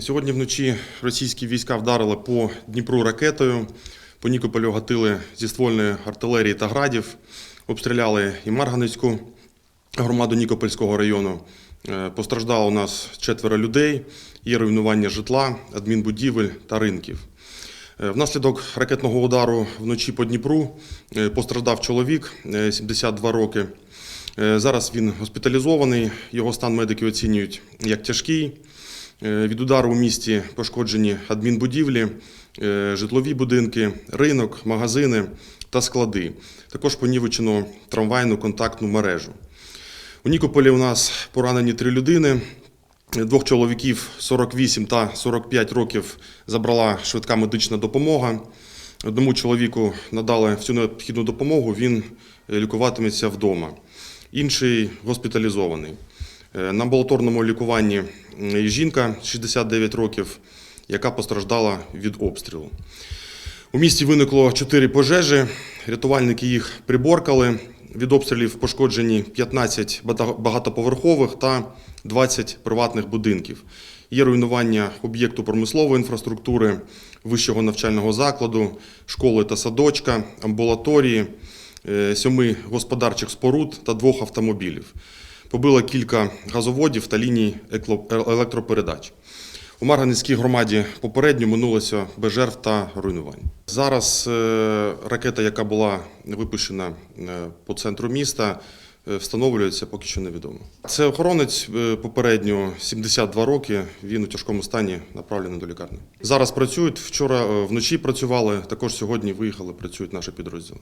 Сьогодні вночі російські війська вдарили по Дніпру ракетою. По Нікополю гатили зі ствольної артилерії та градів. Обстріляли і Марганецьку громаду Нікопольського району. Е, Постраждало у нас четверо людей. Є руйнування житла, адмінбудівель та ринків. Е, Внаслідок ракетного удару вночі по Дніпру е, постраждав чоловік е, 72 роки. Зараз він госпіталізований. Його стан медики оцінюють як тяжкий. Е, Від удару у місті пошкоджені адмінбудівлі, е, житлові будинки, ринок, магазини та склади. Також понівечено трамвайну контактну мережу. У Нікополі у нас поранені три людини. Двох чоловіків 48 та 45 років забрала швидка медична допомога. Одному чоловіку надали всю необхідну допомогу, він е, лікуватиметься вдома. Інший госпіталізований. Е, На амбулаторному лікуванні жінка 69 років, яка постраждала від обстрілу. У місті виникло чотири пожежі. Рятувальники їх приборкали. Від обстрілів пошкоджені 15 багатоповерхових та 20 приватних будинків. Є руйнування об'єкту промислової інфраструктури, вищого навчального закладу, школи та садочка, амбулаторії, е, сьоми господарчих споруд та двох автомобілів. Побило кілька газоводів та ліній електропередач. У Марганецькій громаді попередньо минулося без жертв та руйнувань. Зараз е, ракета, яка була випущена е, по центру міста, е, встановлюється поки що невідомо. Це охоронець попередньо 72 роки. Він у тяжкому стані направлений до лікарні. Зараз працюють. Вчора вночі працювали. Також сьогодні виїхали. Працюють наші підрозділи.